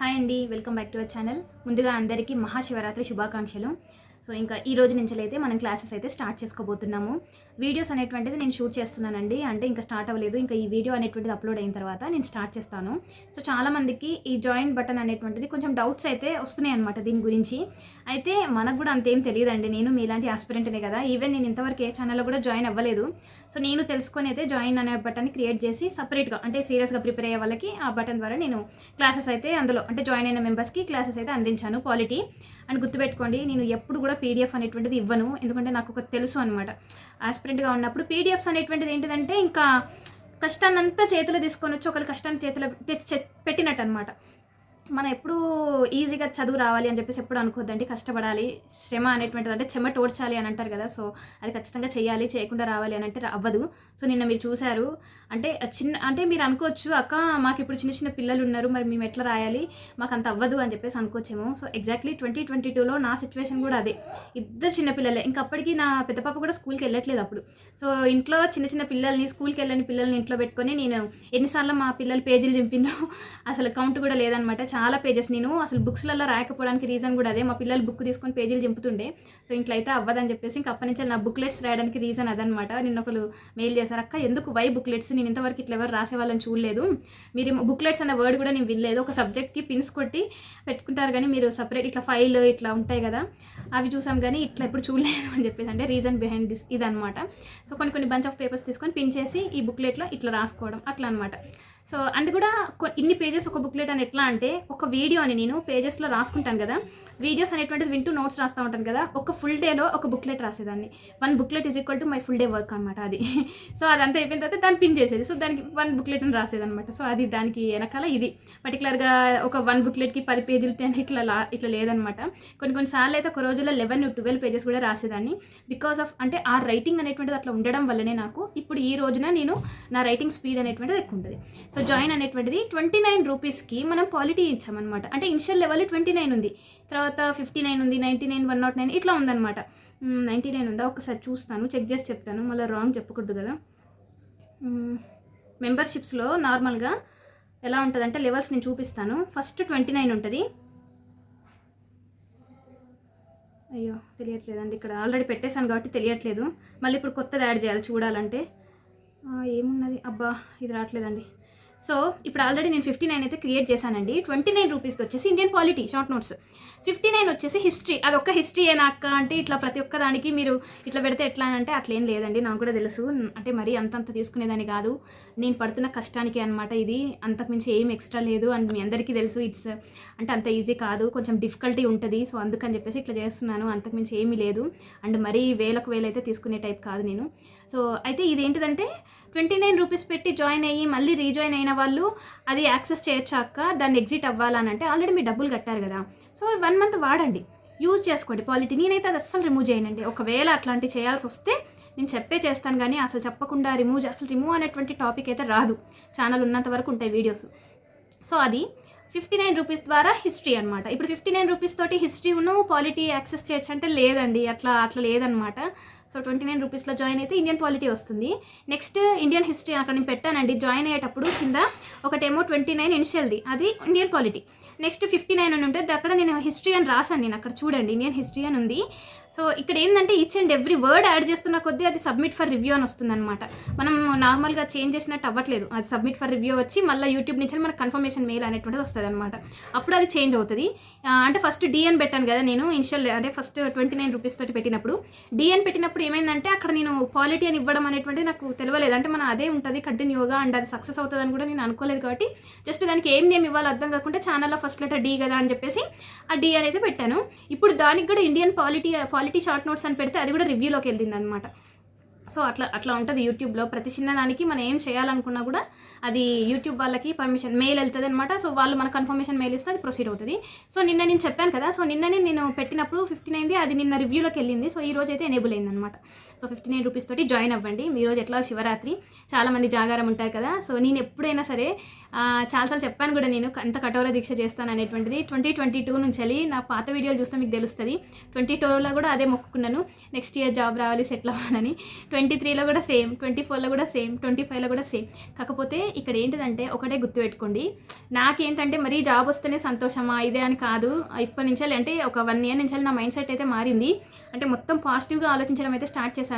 Hi అండి welcome back to our channel. ముందుగా అందరికీ మహాశివరాత్రి శుభాకాంక్షలు. సో ఇంకా ఈ రోజు నుంచి అయితే మనం క్లాసెస్ అయితే స్టార్ట్ చేసుకోబోతున్నాము. వీడియోస్ అనేటువంటిది నేను షూట్ చేస్తున్నానండి. అంటే ఇంకా స్టార్ట్ అవ్వలేదు. ఇంకా ఈ వీడియో అనేటువంటిది అప్లోడ్ అయిన తర్వాత నేను స్టార్ట్ చేస్తాను. సో చాలామందికి ఈ జాయిన్ బటన్ అనేటువంటిది కొంచెం డౌట్స్ అయితే వస్తున్నాయి అనమాట దీని గురించి. అయితే మనకు కూడా అంతేం తెలియదండి. నేను మీలాంటి ఆస్పిరెంట్నే కదా. ఈవెన్ నేను ఇంతవరకు ఏ ఛానల్లో కూడా జాయిన్ అవ్వలేదు. సో నేను తెలుసుకొని అయితే జాయిన్ అనే బటన్ క్రియేట్ చేసి సపరేట్గా అంటే సీరియస్గా ప్రిపేర్ అయ్యే వాళ్ళకి ఆ బటన్ ద్వారా నేను క్లాసెస్ అయితే అందులో అంటే జాయిన్ అయిన మెంబర్స్కి క్లాసెస్ అయితే అందించాను. క్వాలిటీ అండ్ గుర్తుపెట్టుకోండి. నేను ఎప్పుడు కూడా పీడిఎఫ్ అనేటువంటిది ఇవ్వను. ఎందుకంటే నాకు ఒక తెలుసు అనమాట ఆస్పిరెంట్గా ఉన్నప్పుడు పీడిఎఫ్స్ అనేటువంటిది ఏంటిదంటే ఇంకా కష్టాన్నంతా చేతిలో తీసుకొని వచ్చి ఒకరి కష్టాన్ని చేతిలో పెట్టినట్టు అనమాట మనం ఎప్పుడు ఈజీగా చదువు రావాలి అని చెప్పేసి ఎప్పుడు అనుకోద్దండి కష్టపడాలి. శ్రమ అనేటువంటిది అంటే చెమట ఓడ్చాలి అని అంటారు కదా సో అది ఖచ్చితంగా చేయాలి చేయకుండా రావాలి అని అంటే అవ్వదు. సో నిన్న మీరు చూశారు. అంటే చిన్న అంటే మీరు అనుకోవచ్చు అక్క మాకు ఇప్పుడు చిన్న చిన్న పిల్లలు ఉన్నారు మరి మేము ఎట్లా రాయాలి? మాకు అంత అవ్వదు అని చెప్పేసి అనుకోవచ్చేమో. సో ఎగ్జాక్ట్లీ ట్వంటీ ట్వంటీ టూలో నా సిచ్యువేషన్ కూడా అదే. ఇద్దరు చిన్న పిల్లలే. ఇంకా అప్పటికి నా పెద్ద పాప కూడా స్కూల్కి వెళ్ళట్లేదు అప్పుడు. సో ఇంట్లో చిన్న చిన్న పిల్లల్ని స్కూల్కి వెళ్ళని పిల్లల్ని ఇంట్లో పెట్టుకొని నేను ఎన్నిసార్లు మా పిల్లలు పేజీలు చింపినో అసలు కౌంట్ కూడా లేదనమాట చాలా పేజెస్ నేను అసలు బుక్స్లలో రాయకపోవడానికి రీజన్ కూడా అదే. మా పిల్లలు బుక్ తీసుకొని పేజీలు చింపుతుండే. సో ఇంట్లో అయితే అవ్వదని చెప్పేసి ఇంకా అప్పటి నుంచి నా బుక్లెట్స్ రాయడానికి రీజన్ అదనమాట నిన్న ఒకరు మెయిల్ చేశారు అక్క ఎందుకు వై బుక్లెట్స్ నేను ఇంతవరకు ఇట్లా ఎవరు రాసేవాళ్ళని చూడలేదు. మీరు బుక్లెట్స్ అనే వర్డ్ కూడా నేను వినలేదు. ఒక సబ్జెక్ట్కి పిన్స్ కొట్టి పెట్టుకుంటారు కానీ మీరు సపరేట్ ఇట్లా ఫైల్ ఇట్లా ఉంటాయి కదా అవి చూసాం కానీ ఇట్లా ఎప్పుడు చూడలేదు అని చెప్పేసి అంటే రీజన్ బిహైండ్ దిస్ ఇదనమాట సో కొన్ని కొన్ని బంచ్ ఆఫ్ పేపర్స్ తీసుకొని పిన్ చేసి ఈ బుక్లెట్లో ఇట్లా రాసుకోవడం అట్లా అనమాట సో అండ్ కూడా ఇన్ని పేజెస్ ఒక బుక్లెట్ అని ఎట్లా అంటే ఒక వీడియో అని నేను పేజెస్లో రాసుకుంటాను కదా. వీడియోస్ అనేటువంటిది వింటూ నోట్స్ రాస్తూ ఉంటాను కదా. ఒక ఫుల్ డేలో ఒక booklet రాసేదాన్ని. One booklet is equal to my full day work అనమాట అది. సో అదంతా అయిపోయిన తర్వాత దాన్ని పిన్ చేసేది. సో దానికి వన్ బుక్లెట్ అని రాసేదనమాట సో అది దానికి వెనకాల ఇది. పర్టికులర్గా ఒక వన్ బుక్లెట్కి పది పేజీలు ఇట్లా లా ఇట్లా లేదనమాట కొన్ని కొన్నిసార్లు అయితే ఒక రోజులో లెవెన్ ట్వెల్వ్ పేజెస్ కూడా రాసేదాన్ని. బికాస్ ఆఫ్ అంటే ఆ రైటింగ్ అనేటువంటిది అట్లా ఉండడం వల్లనే నాకు ఇప్పుడు ఈ రోజున నేను నా రైటింగ్ స్పీడ్ అనేటువంటిది ఎక్కువ ఉంటుంది. సో సో జాయిన్ అనేటువంటిది ట్వంటీ నైన్ రూపీస్కి మనం క్వాలిటీ ఇచ్చామన్నమాట. అంటే ఇనిషియల్ లెవెల్ ట్వంటీ నైన్ ఉంది. తర్వాత ఫిఫ్టీ నైన్ ఉంది ninety nine one nought nine ఇట్లా ఉందన్నమాట. నైంటీ నైన్ ఉందా? ఒకసారి చూస్తాను చెక్ చేసి చెప్తాను. మళ్ళీ రాంగ్ చెప్పకూడదు కదా. మెంబర్షిప్స్లో నార్మల్గా ఎలా ఉంటుందంటే లెవెల్స్ నేను చూపిస్తాను. ఫస్ట్ ట్వంటీ నైన్ ఉంటుంది. అయ్యో తెలియట్లేదండి ఇక్కడ. ఆల్రెడీ పెట్టేశాను కాబట్టి తెలియట్లేదు. మళ్ళీ ఇప్పుడు కొత్తది యాడ్ చేయాలి చూడాలంటే. ఏమున్నది? అబ్బా ఇది రావట్లేదండి. సో ఇప్పుడు ఆల్రెడీ నేను ఫిఫ్టీ నైన్ అయితే క్రియేట్ చేశానండి. ట్వంటీ నైన్ రూపీస్కి వచ్చేసి Indian polity short notes fifty nine వచ్చేసి హిస్టరీ అది ఒక్క హిస్టరీ అయినా అక్క? అంటే ఇట్లా ప్రతి ఒక్క దానికి మీరు ఇట్లా పెడితే ఎట్లా అని అంటే అట్లేం లేదండి నాకు కూడా తెలుసు. అంటే మరీ అంతంత తీసుకునేదాన్ని కాదు. నేను పడుతున్న కష్టానికి అనమాట ఇది. అంతకుమించి ఏం ఎక్స్ట్రా లేదు అండ్ మీ అందరికీ తెలుసు. ఇట్స్ అంటే అంత ఈజీ కాదు. కొంచెం డిఫికల్టీ ఉంటుంది. సో అందుకని చెప్పేసి ఇట్లా చేస్తున్నాను. అంతకుమించి ఏమీ లేదు. అండ్ మరీ వేలకు వేలైతే తీసుకునే టైప్ కాదు నేను. సో అయితే ఇది ఏంటిదంటే ట్వంటీ నైన్ రూపీస్ పెట్టి జాయిన్ అయ్యి మళ్ళీ రీజాయిన్ అయిన వాళ్ళు అది యాక్సెస్ చేయొచ్చాక దాన్ని ఎగ్జిట్ అవ్వాలని అంటే ఆల్రెడీ మీరు డబ్బులు కట్టారు కదా. సో వన్ మంత్ వాడండి. యూజ్ చేసుకోండి పాలిటీ నేనైతే అది అస్సలు రిమూవ్ చేయనండి. ఒకవేళ అట్లాంటివి చేయాల్సి వస్తే నేను చెప్పే చేస్తాను కానీ అసలు చెప్పకుండా రిమూవ్ అసలు రిమూవ్ అనేటువంటి టాపిక్ అయితే రాదు. ఛానల్ ఉన్నంత వరకు ఉంటాయి వీడియోస్ సో అది ఫిఫ్టీ నైన్ రూపీస్ ద్వారా హిస్టరీ అనమాట ఇప్పుడు ఫిఫ్టీ నైన్ రూపీస్ తోటి హిస్టరీ ఉన్న పాలిటీ యాక్సెస్ చేయొచ్చు అంటే లేదండి. అట్లా అట్లా లేదనమాట సో ట్వంటీ నైన్ రూపీస్లో జాయిన్ అయితే ఇండియన్ పాలిటీ వస్తుంది. నెక్స్ట్ ఇండియన్ హిస్టరీ అక్కడ నేను పెట్టానండి. జాయిన్ అయ్యేటప్పుడు కింద ఒకటేమో ట్వంటీ నైన్ ఇనిషియల్ది. అది Indian polity. Next fifty nine అని ఉంటుంది అక్కడ నేను హిస్టరీ అని రాశాను నేను. అక్కడ చూడండి ఇండియన్ హిస్టరీ అని ఉంది. సో ఇక్కడ ఏంటంటే each and every word add చేస్తున్న కొద్దీ అది సబ్మిట్ ఫర్ రివ్యూ అని వస్తుంది అనమాట మనం నార్మల్గా చేంజ్ చేసినట్టు అవ్వట్లేదు. అది సబ్మిట్ ఫర్ రివ్యూ వచ్చి మళ్ళీ యూట్యూబ్ నుంచి మనకు కన్ఫర్మేషన్ మెయిల్ అనేటువంటిది వస్తుంది అనమాట అప్పుడు అది చేంజ్ అవుతుంది. అంటే ఫస్ట్ డిఎన్ పెట్టాను కదా నేను ఇనిషియల్ అంటే ఫస్ట్ ట్వంటీ నైన్ రూపీస్ తోటి పెట్టినప్పుడు. డిఎన్ పెట్టినప్పుడు ఏమైందంటే అక్కడ నేను క్వాలిటీ అని ఇవ్వడం అనేటువంటిది నాకు తెలియలేదు. అంటే మన అదే ఉంటుంది కంటిన్యూగా అండ్ అది సక్సెస్ అవుతుందని కూడా నేను అనుకోలేదు కాబట్టి జస్ట్ దానికి ఏం నేమ్ ఇవ్వాలో అర్థం కాకుండా ఛానల్లో ఫస్ట్ లెటర్ డి కదా అని చెప్పేసి ఆ డి అనేది పెట్టాను. ఇప్పుడు దానికి కూడా Indian polity polity short notes అని పెడితే అది కూడా రివ్యూలోకి వెళ్ళింది అనమాట సో అట్లా అట్లా ఉంటుంది యూట్యూబ్లో. ప్రతి చిన్నదానికి మనం ఏం చేయాలనుకున్నా కూడా అది యూట్యూబ్ వాళ్ళకి పర్మిషన్ మెయిల్ వెళ్తుంది అనమాట సో వాళ్ళు మన కన్ఫర్మేషన్ మెయిల్ ఇస్తే అది ప్రొసీడ్ అవుతుంది. సో నిన్న నేను చెప్పాను కదా సో నిన్ననే నేను పెట్టినప్పుడు ఫిఫ్టీన్ అయింది అది నిన్న రివ్యూలోకి వెళ్ళింది. సో ఈ రోజు అయితే ఎనేబుల్ అయింది అనమాట సో ఫిఫ్టీ నైన్ రూపీస్ తోటి జాయిన్ అవ్వండి. మీ రోజు ఎట్లా శివరాత్రి? చాలామంది జాగారం ఉంటారు కదా. సో నేను ఎప్పుడైనా సరే చాలాసార్లు చెప్పాను కూడా నేను ఎంత కఠోర దీక్ష చేస్తాను అనేటువంటిది. ట్వంటీ ట్వంటీ టూ నుంచి వెళ్ళి నా పాత వీడియోలు చూస్తే మీకు తెలుస్తుంది. ట్వంటీ టూలో కూడా అదే మొక్కుకున్నాను. నెక్స్ట్ ఇయర్ జాబ్ రావాలి సెటిల్ అవ్వాలని. ట్వంటీ త్రీలో కూడా సేమ్ ట్వంటీ ఫోర్లో కూడా సేమ్ ట్వంటీ ఫైవ్లో కూడా సేమ్. కాకపోతే ఇక్కడ ఏంటిదంటే ఒకటే గుర్తుపెట్టుకోండి. నాకేంటంటే మరీ జాబ్ వస్తేనే సంతోషమా? ఇదే అని కాదు. ఇప్పటి నుంచి అంటే ఒక వన్ ఇయర్ నుంచి నా మైండ్ సెట్ అయితే మారింది. అంటే మొత్తం పాజిటివ్గా ఆలోచించడం అయితే స్టార్ట్ చేశాను.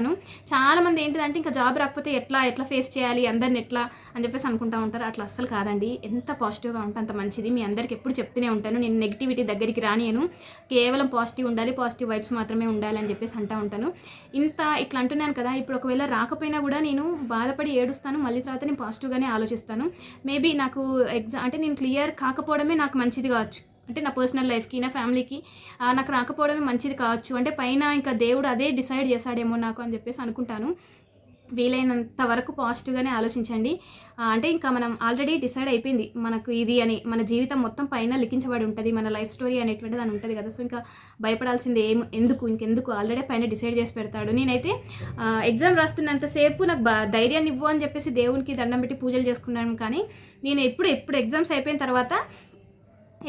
చాలామంది ఏంటిదంటే ఇంకా జాబ్ రాకపోతే ఎట్లా ఎట్లా ఫేస్ చేయాలి అందరిని ఎట్లా అని చెప్పేసి అనుకుంటా ఉంటారు. అట్లా అస్సలు కాదండి. ఎంత పాజిటివ్గా ఉంటే అంత మంచిది. మీ అందరికి ఎప్పుడు చెప్తూనే ఉంటాను. నేను నెగిటివిటీ దగ్గరికి రానియను. కేవలం పాజిటివ్ ఉండాలి పాజిటివ్ వైబ్స్ మాత్రమే ఉండాలి అని చెప్పేసి అంటూ ఉంటాను. ఇంత ఇట్లా అంటున్నాను కదా ఇప్పుడు ఒకవేళ రాకపోయినా కూడా నేను బాధపడి ఏడుస్తాను. మళ్ళీ తర్వాత నేను పాజిటివ్గానే ఆలోచిస్తాను. మేబీ నాకు ఎగ్జామ్ అంటే నేను క్లియర్ కాకపోవడమే నాకు మంచిది కావచ్చు. అంటే నా పర్సనల్ లైఫ్కి నా ఫ్యామిలీకి నాకు రాకపోవడమే మంచిది కావచ్చు. అంటే పైన ఇంకా దేవుడు అదే డిసైడ్ చేశాడేమో నాకు అని చెప్పేసి అనుకుంటాను. వీలైనంత వరకు పాజిటివ్గానే ఆలోచించండి. అంటే ఇంకా మనం ఆల్రెడీ డిసైడ్ అయిపోయింది. మనకు ఇది అని మన జీవితం మొత్తం పైన లిఖించబడి ఉంటుంది. మన లైఫ్ స్టోరీ అనేటువంటి దాని ఉంటుంది కదా. సో ఇంకా భయపడాల్సింది ఏం ఎందుకు ఇంకెందుకు? ఆల్రెడీ పైన డిసైడ్ చేసి పెడతాడు. నేనైతే ఎగ్జామ్ రాస్తున్నంతసేపు నాకు ధైర్యాన్ని ఇవ్వు అని చెప్పేసి దేవునికి దండం పెట్టి పూజలు చేసుకున్నాను కానీ నేను ఎప్పుడు ఎప్పుడు ఎగ్జామ్స్ అయిపోయిన తర్వాత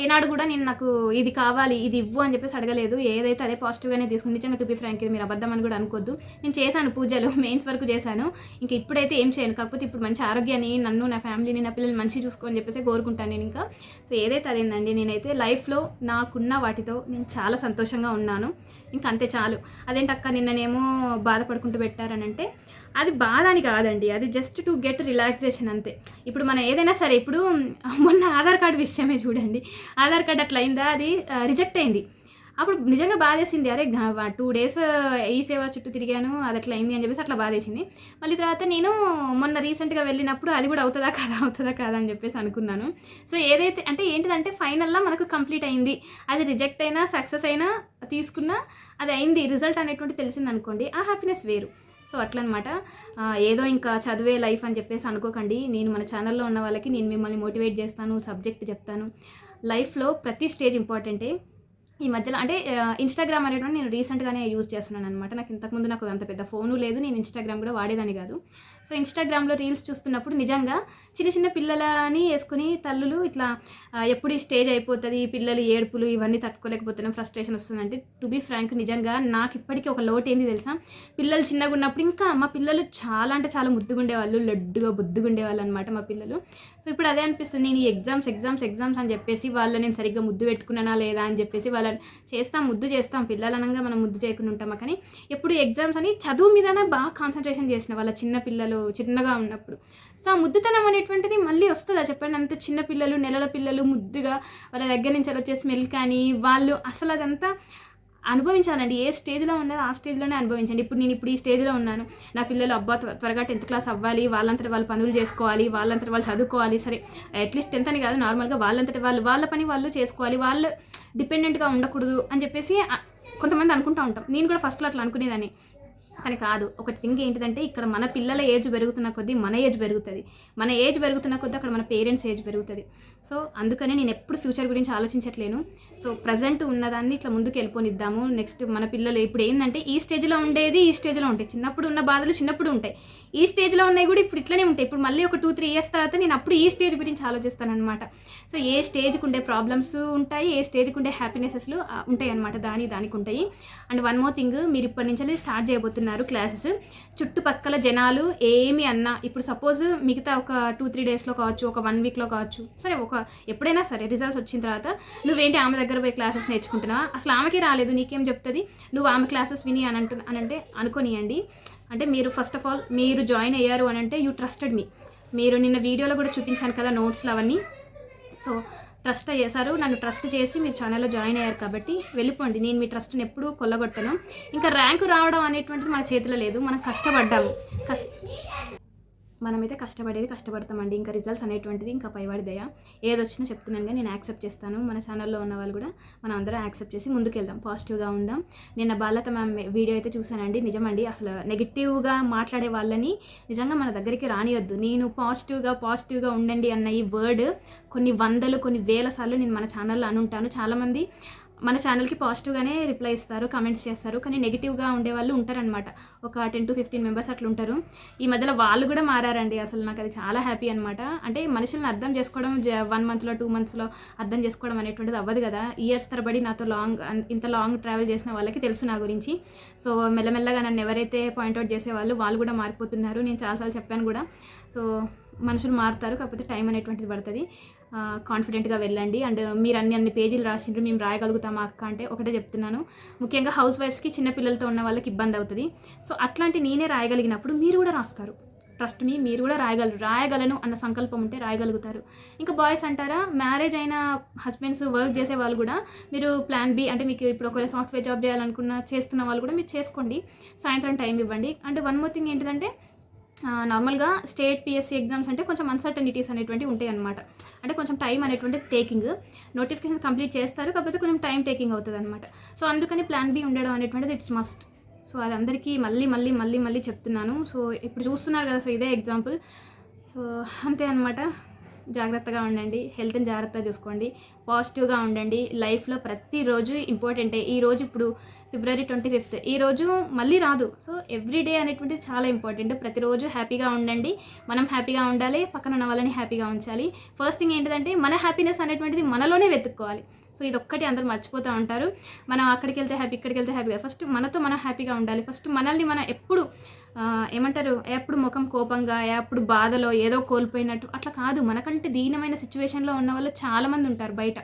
ఏనాడు కూడా నేను నాకు ఇది కావాలి ఇది ఇవ్వు అని చెప్పేసి అడగలేదు. ఏదైతే అదే పాజిటివ్గానే తీసుకుని నిజంగా టు బి ఫ్రాంక్ ఇది మీరు అబద్ధం అని కూడా అనుకోద్దు. నేను చేశాను పూజలు మెయిన్స్ వరకు చేశాను. ఇంకా ఇప్పుడైతే ఏం చేయను. కాకపోతే ఇప్పుడు మంచి ఆరోగ్యాన్ని నన్ను నా ఫ్యామిలీని నా పిల్లల్ని మంచి చూసుకోని చెప్పేసి కోరుకుంటాను నేను ఇంకా. సో ఏదైతే అదేందండి నేనైతే లైఫ్లో నాకున్న వాటితో నేను చాలా సంతోషంగా ఉన్నాను. ఇంకా అంతే చాలు. అదేంటి అక్క నిన్ననేమో బాధపడుకుంటూ పెట్టారనంటే అది బాధ అని కాదండి అది జస్ట్ టు గెట్ రిలాక్సేషన్ అంతే. ఇప్పుడు మనం ఏదైనా సరే ఇప్పుడు మొన్న ఆధార్ కార్డు విషయమే చూడండి. ఆధార్ కార్డు అట్లా అయిందా? అది రిజెక్ట్ అయింది. అప్పుడు నిజంగా బాధేసింది. అరే టూ డేస్ ఈ సేవ చుట్టూ తిరిగాను అది అట్లా అయింది అని చెప్పేసి అట్లా బాధేసింది. మళ్ళీ తర్వాత నేను మొన్న రీసెంట్గా వెళ్ళినప్పుడు అది కూడా అవుతుందా కాదా అవుతుందా కాదా అని చెప్పేసి అనుకున్నాను. సో ఏదైతే అంటే ఏంటిదంటే ఫైనల్లా మనకు కంప్లీట్ అయింది. అది రిజెక్ట్ అయినా సక్సెస్ అయినా తీసుకున్నా అది అయింది. రిజల్ట్ అనేటువంటి తెలిసింది అనుకోండి ఆ హ్యాపీనెస్ వేరు. సో అట్లనమాట. ఏదో ఇంకా చదివే లైఫ్ అని చెప్పేసి అనుకోకండి. నేను మన ఛానల్లో ఉన్న వాళ్ళకి నేను మిమ్మల్ని మోటివేట్ చేస్తాను సబ్జెక్ట్ చెప్తాను. లైఫ్లో ప్రతి స్టేజ్ ఇంపార్టెంటే ఈ మధ్యలో అంటే ఇన్స్టాగ్రామ్ అనేటువంటి నేను రీసెంట్గానే యూజ్ చేస్తున్నాను అనమాట నాకు ఇంతకుముందు నాకు అంత పెద్ద ఫోను లేదు. నేను ఇన్స్టాగ్రామ్ కూడా వాడేదాన్ని కాదు. సో ఇన్స్టాగ్రామ్లో రీల్స్ చూస్తున్నప్పుడు నిజంగా చిన్న చిన్న పిల్లలని వేసుకుని తల్లులు ఇట్లా ఎప్పుడు ఈ స్టేజ్ అయిపోతుంది పిల్లలు ఏడుపులు ఇవన్నీ తట్టుకోలేకపోతున్నాం ఫ్రస్ట్రేషన్ వస్తుందంటే టు బీ ఫ్రాంక్ నిజంగా నాకు ఇప్పటికీ ఒక లోటు ఏంది తెలుసా? పిల్లలు చిన్నగా ఉన్నప్పుడు ఇంకా మా పిల్లలు చాలా అంటే చాలా ముద్దుగా ఉండేవాళ్ళు లడ్డుగా బుద్దుగా ఉండేవాళ్ళు అనమాట మా పిల్లలు. సో ఇప్పుడు అదే అనిపిస్తుంది నేను ఎగ్జామ్స్ ఎగ్జామ్స్ ఎగ్జామ్స్ అని చెప్పేసి వాళ్ళు నేను సరిగ్గా ముద్దు పెట్టుకున్నానా లేదా అని చెప్పేసి వాళ్ళని చేస్తాం ముద్దు చేస్తాం పిల్లలు అనగా మనం ముద్దు చేయకుండా ఉంటామా? కానీ ఎప్పుడు ఎగ్జామ్స్ అని చదువు మీదనే బాగా కాన్సన్ట్రేషన్ చేసిన వాళ్ళ చిన్న పిల్లలు చిన్నగా ఉన్నప్పుడు. సో ఆ ముద్దుతనం అనేటువంటిది మళ్ళీ వస్తుందా చెప్పండి? అంత చిన్న పిల్లలు నెలల పిల్లలు ముద్దుగా వాళ్ళ దగ్గర నుంచి అలా వచ్చే స్మెల్ కానీ వాళ్ళు అసలు అదంతా అనుభవించాలండి. ఏ స్టేజ్లో ఉన్నారో ఆ స్టేజ్లోనే అనుభవించండి. ఇప్పుడు నేను ఇప్పుడు ఈ స్టేజ్లో ఉన్నాను. నా పిల్లలు అబ్బా త్వ- త్వరగా టెన్త్ క్లాస్ అవ్వాలి. వాళ్ళంతటి వాళ్ళు పనులు చేసుకోవాలి. వాళ్ళంతటి వాళ్ళు చదువుకోవాలి. సరే అట్లీస్ట్ టెన్త్ అని కాదు నార్మల్గా వాళ్ళంతటి వాళ్ళు వాళ్ళ పని వాళ్ళు చేసుకోవాలి. వాళ్ళు డిపెండెంట్గా ఉండకూడదు అని చెప్పేసి కొంతమంది అనుకుంటూ ఉంటాం. నేను కూడా ఫస్ట్లో అట్లా అనుకునేదాన్ని. కానీ కాదు. ఒకటి థింగ్ ఏంటిదంటే ఇక్కడ మన పిల్లల ఏజ్ పెరుగుతున్న కొద్దీ మన ఏజ్ పెరుగుతుంది. మన ఏజ్ పెరుగుతున్న కొద్దీ అక్కడ మన పేరెంట్స్ ఏజ్ పెరుగుతుంది. సో అందుకనే నేను ఎప్పుడు ఫ్యూచర్ గురించి ఆలోచించట్లేను. సో ప్రజెంట్ ఉన్నదాన్ని ఇట్లా ముందుకు వెళ్ళిపోనిద్దాము. నెక్స్ట్ మన పిల్లలు ఇప్పుడు ఏంటంటే ఈ స్టేజ్లో ఉండేది ఈ స్టేజ్లో ఉంటాయి. చిన్నప్పుడు ఉన్న బాధలు చిన్నప్పుడు ఉంటాయి. ఈ స్టేజ్లో ఉన్నాయి కూడా ఇప్పుడు ఇట్లనే ఉంటాయి. ఇప్పుడు మళ్ళీ ఒక టూ త్రీ ఇయర్స్ తర్వాత నేను అప్పుడు ఈ స్టేజ్ గురించి ఆలోచిస్తానమాట సో ఏ స్టేజ్కి ఉండే ప్రాబ్లమ్స్ ఉంటాయి ఏ స్టేజ్కి ఉండే హ్యాపీనెసెస్లు ఉంటాయి అనమాట దాని దానికి ఉంటాయి. అండ్ వన్ మోర్ థింగ్ మీరు ఇప్పటి నుంచి స్టార్ట్ చేయబోతున్నారు. క్లాసెస్. చుట్టుపక్కల జనాలు ఏమి అన్నా ఇప్పుడు సపోజ్ మిగతా ఒక టూ త్రీ డేస్లో కావచ్చు ఒక వన్ వీక్లో కావచ్చు సరే ఒక ఎప్పుడైనా సరే రిజల్ట్స్ వచ్చిన తర్వాత నువ్వేంటి ఆమె దగ్గర పోయి క్లాసెస్ నేర్చుకుంటున్నావా? అసలు ఆమెకి రాలేదు నీకేం చెప్తుంది? నువ్వు ఆమె క్లాసెస్ విని అని అంటు అని అంటే అనుకోనియండి. అంటే మీరు ఫస్ట్ ఆఫ్ ఆల్ మీరు జాయిన్ అయ్యారు అని అంటే యూ ట్రస్టెడ్ మీ మీరు నిన్న వీడియోలో కూడా చూపించాను కదా నోట్స్లు అవన్నీ సో ట్రస్ట్ చేశారు. నన్ను ట్రస్ట్ చేసి మీరు ఛానల్లో జాయిన్ అయ్యారు కాబట్టి వెళ్ళిపోండి. నేను మీ ట్రస్ట్ని ఎప్పుడూ కొల్లగొట్టను. ఇంకా ర్యాంకు రావడం అనేటువంటిది మన చేతిలో లేదు. మనం కష్టపడ్డాము. కష్ట మనమైతే కష్టపడేది కష్టపడతామండి. ఇంకా రిజల్ట్స్ అనేటువంటిది ఇంకా పైవాడి దయ. ఏది వచ్చినా చెప్తున్నాను కానీ నేను యాక్సెప్ట్ చేస్తాను. మన ఛానల్లో ఉన్న వాళ్ళు కూడా మనం అందరం యాక్సెప్ట్ చేసి ముందుకెళ్దాం. పాజిటివ్గా ఉందాం. నిన్న బాలత మ్యామ్ వీడియో అయితే చూశానండి. నిజమండి అసలు నెగిటివ్గా మాట్లాడే వాళ్ళని నిజంగా మన దగ్గరికి రానియొద్దు. నేను పాజిటివ్గా పాజిటివ్గా ఉండండి అన్న ఈ వర్డ్ కొన్ని వందలు కొన్ని వేల సార్లు నేను మన ఛానల్లో అనుంటాను. చాలామంది మన ఛానల్కి పాజిటివ్గానే రిప్లై ఇస్తారు కమెంట్స్ చేస్తారు. కానీ నెగిటివ్గా ఉండే వాళ్ళు ఉంటారనమాట ఒక టెన్ టు ఫిఫ్టీన్ మెంబర్స్ అట్లా ఉంటారు. ఈ మధ్యలో వాళ్ళు కూడా మారారండి. అసలు నాకు అది చాలా హ్యాపీ అనమాట అంటే మనుషులను అర్థం చేసుకోవడం వన్ మంత్లో టూ మంత్స్లో అర్థం చేసుకోవడం అనేటువంటిది అవ్వదు కదా. ఇయర్స్ తరబడి నాతో లాంగ్ ఇంత లాంగ్ ట్రావెల్ చేసిన వాళ్ళకి తెలుసు నా గురించి. సో మెల్లమెల్లగా నన్ను ఎవరైతే పాయింట్అవుట్ చేసేవాళ్ళు వాళ్ళు కూడా మారిపోతున్నారు. నేను చాలాసార్లు చెప్పాను కూడా. సో మనుషులు మారుతారు కాకపోతే టైం అనేటువంటిది పడుతుంది. కాన్ఫిడెంట్గా వెళ్ళండి. అండ్ మీరు అన్ని అన్ని పేజీలు రాసిండ్రు మేము రాయగలుగుతామా అక్క అంటే ఒకటే చెప్తున్నాను. ముఖ్యంగా హౌస్ వైఫ్స్కి చిన్న పిల్లలతో ఉన్న వాళ్ళకి ఇబ్బంది అవుతుంది. సో అట్లాంటి నేనే రాయగలిగినప్పుడు మీరు కూడా రాస్తారు. ట్రస్ట్ మీ మీరు కూడా రాయగలరు రాయగలను అన్న సంకల్పం ఉంటే రాయగలుగుతారు. ఇంకా బాయ్స్ అంటారా మ్యారేజ్ అయిన హస్బెండ్స్ వర్క్ చేసే వాళ్ళు కూడా మీరు ప్లాన్ బి అంటే మీకు ఇప్పుడు ఒకవేళ సాఫ్ట్వేర్ జాబ్ చేయాలనుకున్న చేస్తున్న వాళ్ళు కూడా మీరు చేసుకోండి. సాయంత్రం టైం ఇవ్వండి. అండ్ వన్ మోర్ థింగ్ ఏంటిదంటే నార్మల్గా స్టేట్ పిఎస్సీ ఎగ్జామ్స్ అంటే కొంచెం అన్సర్టనిటీస్ అనేటువంటి ఉంటాయి అనమాట అంటే కొంచెం టైం అనేటువంటి టేకింగ్ నోటిఫికేషన్ కంప్లీట్ చేస్తారు కాకపోతే కొంచెం టైం టేకింగ్ అవుతుంది అనమాట సో అందుకని ప్లాన్ బి ఉండడం అనేటువంటిది ఇట్స్ మస్ట్ సో అది అందరికీ మళ్ళీ మళ్ళీ మళ్ళీ మళ్ళీ చెప్తున్నాను. సో ఇప్పుడు చూస్తున్నారు కదా సో ఇదే ఎగ్జాంపుల్ సో అంతే అనమాట జాగ్రత్తగా ఉండండి. హెల్త్ని జాగ్రత్తగా చూసుకోండి. పాజిటివ్గా ఉండండి. లైఫ్లో ప్రతిరోజు ఇంపార్టెంటే ఈ రోజు ఇప్పుడు ఫిబ్రవరి ట్వంటీ ఫిఫ్త్. ఈ రోజు మళ్ళీ రాదు. సో ఎవ్రీ డే అనేటువంటిది చాలా ఇంపార్టెంట్ ప్రతిరోజు హ్యాపీగా ఉండండి. మనం హ్యాపీగా ఉండాలి. పక్కన ఉన్న వాళ్ళని హ్యాపీగా ఉంచాలి. ఫస్ట్ థింగ్ ఏంటిదంటే మన హ్యాపీనెస్ అనేటువంటిది మనలోనే వెతుక్కోవాలి. సో ఇది ఒక్కటి అందరూ మర్చిపోతూ ఉంటారు. మనం అక్కడికి వెళ్తే హ్యాపీ ఇక్కడికి వెళ్తే హ్యాపీగా ఫస్ట్ మనతో మనం హ్యాపీగా ఉండాలి. ఫస్ట్ మనల్ని మనం ఎప్పుడు ఏమంటారు? ఎప్పుడు ముఖం కోపంగా ఎప్పుడు బాధలో ఏదో కోల్పోయినట్టు అట్లా కాదు. మనకంటే దీనమైన సిచ్యువేషన్లో ఉన్న వాళ్ళు చాలామంది ఉంటారు బయట.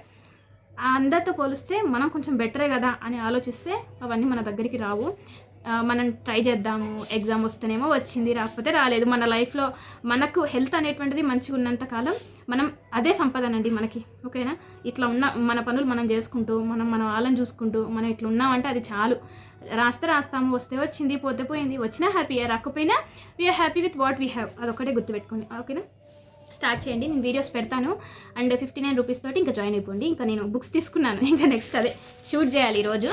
అందరితో పోలిస్తే మనం కొంచెం బెటరే కదా అని ఆలోచిస్తే అవన్నీ మన దగ్గరికి రావు. మనం ట్రై చేద్దాము ఎగ్జామ్ వస్తేనేమో వచ్చింది రాకపోతే రాలేదు. మన లైఫ్లో మనకు హెల్త్ అనేటువంటిది మంచిగా ఉన్నంత కాలం మనం అదే సంపదనండి మనకి. ఓకేనా? ఇట్లా ఉన్న మన పనులు మనం చేసుకుంటూ మనం మన వాళ్ళని చూసుకుంటూ మనం ఇట్లా ఉన్నామంటే అది చాలు. రాస్తే రాస్తాము వస్తే వచ్చింది పోతే పోయింది వచ్చినా హ్యాపీయే రాకపోయినా we are happy with what we have అదొకటే గుర్తుపెట్టుకోండి. ఓకేనా? స్టార్ట్ చేయండి. నేను వీడియోస్ పెడతాను. అండ్ ఫిఫ్టీ నైన్ రూపీస్ తోటి ఇంకా జాయిన్ అయిపోండి. ఇంకా నేను బుక్స్ తీసుకున్నాను. ఇంకా నెక్స్ట్ అదే షూట్ చేయాలి ఈరోజు.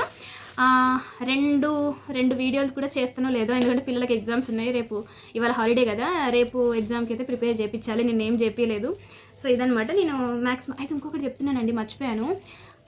రెండు రెండు వీడియోలు కూడా చేస్తానో లేదో ఎందుకంటే పిల్లలకి ఎగ్జామ్స్ ఉన్నాయి. రేపు ఇవాళ హాలిడే కదా. రేపు ఎగ్జామ్కి అయితే ప్రిపేర్ చేయించాలి. నేను ఏం చెప్పలేదు సో ఇదనమాట నేను మ్యాక్సిమం అయితే ఇంకొకటి చెప్తున్నానండి మర్చిపోయాను.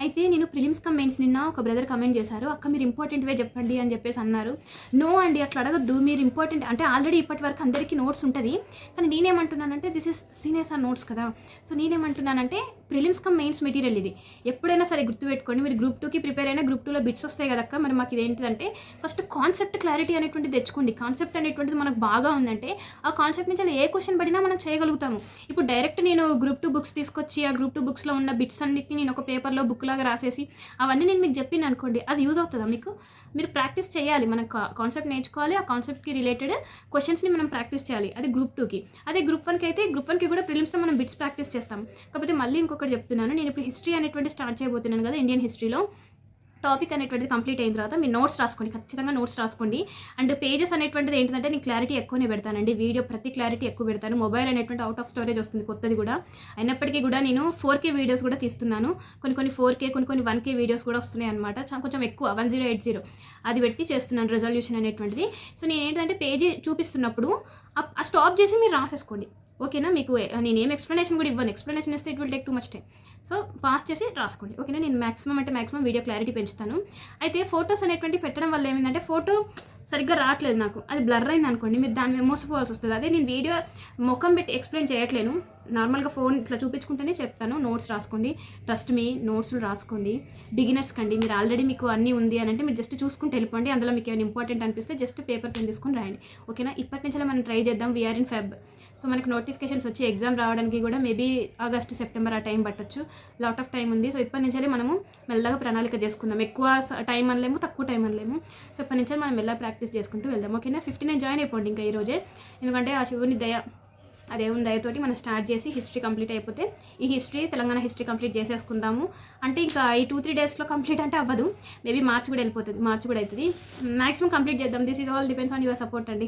అయితే నేను ప్రిలిమ్స్ కమ్ మెయిన్స్ నిన్న ఒక బ్రదర్ కమెంట్ చేశారు అక్క మీరు ఇంపార్టెంట్ వే చెప్పండి అని చెప్పేసి అన్నారు. నో అండి అట్లా అడగద్దు. మీరు ఇంపార్టెంట్ అంటే ఆల్రెడీ ఇప్పటి వరకు అందరికీ నోట్స్ ఉంటుంది. కానీ నేనేమంటున్నానంటే this is seniors are notes కదా. సో నేనేమంటున్నానంటే ప్రిలిమ్స్ కమ్ మెయిన్స్ మెటీరియల్ ఇది. ఎప్పుడైనా సరే గుర్తుపెట్టుకోండి మీరు గ్రూప్ టూకి ప్రిపేర్ అయినా గ్రూప్ టూలో బిట్స్ వస్తాయి కదక్క మరి మాకు ఇదేంటిదంటే ఫస్ట్ కాన్సెప్ట్ క్లారిటీ అనేటువంటిది తెచ్చుకోండి. కాన్సెప్ట్ అనేటువంటిది మనకు బాగా ఉందంటే ఆ కాన్సెప్ట్ నుంచి ఏ క్వశ్చన్ పడినా మనం చేయగలుగుతాము. ఇప్పుడు డైరెక్ట్ నేను గ్రూప్ టూ బుక్స్ తీసుకొచ్చి ఆ గ్రూప్ టూ బుక్స్లో ఉన్న బిట్స్ అన్నిటిని నేను ఒక పేపర్లో బుక్ లాగా రాసేసి అవన్నీ నేను మీకు చెప్పిన అనుకోండి అది యూజ్ అవుతుందా మీకు? మీరు ప్రాక్టీస్ చేయాలి. మనం కాన్సెప్ట్ నేర్చుకోవాలి. ఆ కాన్సెప్ట్కి రిలేటెడ్ క్వశ్చన్స్ని మనం ప్రాక్టీస్ చేయాలి. అది గ్రూప్ టూకి అదే గ్రూప్ వన్కి అయితే గ్రూప్ వన్కి కూడా ప్రిలిమ్స్లో మనం బిట్స్ ప్రాక్టీస్ చేస్తాం. కాకపోతే మళ్ళీ ఇంకొకటి చెప్తున్నాను. నేను ఇప్పుడు హిస్టరీ అనేటువంటి స్టార్ట్ చేయబోతున్నాను కదా ఇండియన్ హిస్టరీలో టాపిక్ అనేటువంటిది కంప్లీట్ అయిన తర్వాత మీరు నోట్స్ రాసుకోండి ఖచ్చితంగా నోట్స్ రాసుకోండి. అండ్ పేజెస్ అనేటువంటిది ఏంటంటే నేను క్లారిటీ ఎక్కువనే పెడతానండి. వీడియో ప్రతి క్లారిటీ ఎక్కువ పెడతాను. మొబైల్ అనేటువంటి అవుట్ ఆఫ్ స్టోరేజ్ వస్తుంది కొత్తది కూడా. అయినప్పటికీ కూడా నేను ఫోర్ కే వీడియోస్ కూడా తీస్తున్నాను. కొన్ని కొన్ని ఫోర్ కే కొన్ని కొన్ని వన్ కే వీడియోస్ కూడా వస్తున్నాయి అనమాట కొంచెం ఎక్కువ వన్ జీరో ఎయిట్ జీరో అది పెట్టి చేస్తున్నాను రెజల్యూషన్ అనేటువంటిది. సో నేను ఏంటంటే పేజీ చూపిస్తున్నప్పుడు ఆ స్టాప్ చేసి మీరు రాసేసుకోండి. ఓకేనా? మీకు నేను ఏం ఎక్స్ప్లెనేషన్ కూడా ఇవ్వను. ఎక్స్ప్లెనేషన్ ఇస్తే it will take too much time so pass చేసి రాసుకోండి. ఓకేనా? నేను మాక్సిమం అంటే మాక్సిమం వీడియో క్లారిటీ పెంచుతాను. అయితే ఫొటోస్ అనేటువంటి పెట్టడం వల్ల ఏమైందంటే ఫోటో సరిగ్గా రావట్లేదు నాకు. అది బ్లర్ అయింది అనుకోండి మీరు దాని మీద మోసపోవాల్సి వస్తుంది. అదే నేను వీడియో ముఖం పెట్టి ఎక్స్ప్లెయిన్ చేయట్లేను. నార్మల్గా ఫోన్ ఇట్లా చూపించుకుంటేనే చెప్తాను. నోట్స్ రాసుకోండి. ట్రస్ట్ మీ నోట్స్లు రాసుకోండి. బిగినర్స్ కండి. మీరు ఆల్రెడీ మీకు అన్నీ ఉంది అని అంటే మీరు జస్ట్ చూసుకుంటే వెళ్ళిపోండి. అందులో మీకు ఏమైనా ఇంపార్టెంట్ అనిపిస్తే జస్ట్ పేపర్ పెన్ తీసుకొని రాయండి. ఓకేనా? ఇప్పటి నుంచి మనం ట్రై చేద్దాం. We are in Feb so మనకి నోటిఫికేషన్స్ వచ్చి ఎగ్జామ్ రావడానికి కూడా మేబీ ఆగస్ట్ సెప్టెంబర్ ఆ టైం పట్టొచ్చు. లాట్ ఆఫ్ టైం ఉంది. సో ఇప్పటి నుంచే మనము మెల్లగా ప్రణాళిక చేసుకుందాం. ఎక్కువ టైం అనలేము తక్కువ టైం అనలేము. సో ఇప్పటి నుంచే మనం మెల్లగా ప్రాక్టీస్ చేసుకుంటూ వెళ్దాం. ఓకేనా ఫిఫ్టీ నైన్ జాయిన్ అయిపోండి ఇంకా ఈరోజే ఎందుకంటే ఆ శివుని దయ అదేముంది దయతోటి మనం స్టార్ట్ చేసి హిస్టరీ కంప్లీట్ అయిపోతే ఈ హిస్టరీ తెలంగాణ హిస్టరీ కంప్లీట్ చేసేసుకుందాము. అంటే ఇంకా ఈ టూ త్రీ డేస్లో కంప్లీట్ అంటే అవ్వదు. మేబీ మార్చ్ కూడా వెళ్ళిపోతుంది మార్చ్ కూడా అవుతుంది మాక్సిమం కంప్లీట్ చేద్దాం. This is all depends on your support అండి.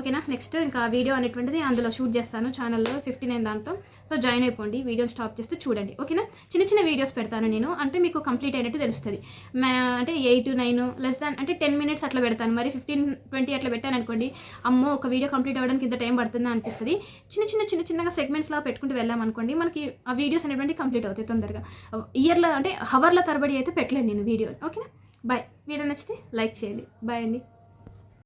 ఓకేనా? నెక్స్ట్ ఇంకా వీడియో అనేటువంటిది అందులో షూట్ చేస్తాను ఛానల్లో ఫిఫ్టీ నైన్ దాంట్లో. సో జాయిన్ అయిపోండి వీడియోని స్టాప్ చేస్తే చూడండి. ఓకేనా? చిన్న చిన్న వీడియోస్ పెడతాను నేను. అంటే మీకు కంప్లీట్ అయినట్టు తెలుస్తుంది. అంటే ఎయిట్ నైన్ లెస్ దాన్ అంటే టెన్ మినిట్స్ అట్లా పెడతాను. మరి ఫిఫ్టీన్ ట్వంటీ అట్లా పెట్టాను అనుకోండి అమ్మో ఒక వీడియో కంప్లీట్ అవ్వడానికి ఇంత టైం పడుతుందా అనిపిస్తుంది. చిన్న చిన్న చిన్న చిన్నగా సెగ్మెంట్స్లా పెట్టుకుంటూ వెళ్ళాం అనుకోండి మనకి ఆ వీడియోస్ అనేటువంటి కంప్లీట్ అవుతాయి తొందరగా. ఇయర్లో అంటే హవర్ల తరబడి అయితే పెట్టలేను నేను వీడియో. ఓకేనా? బాయ్. వీడియో నచ్చితే లైక్ చేయండి. బాయ్ అండి.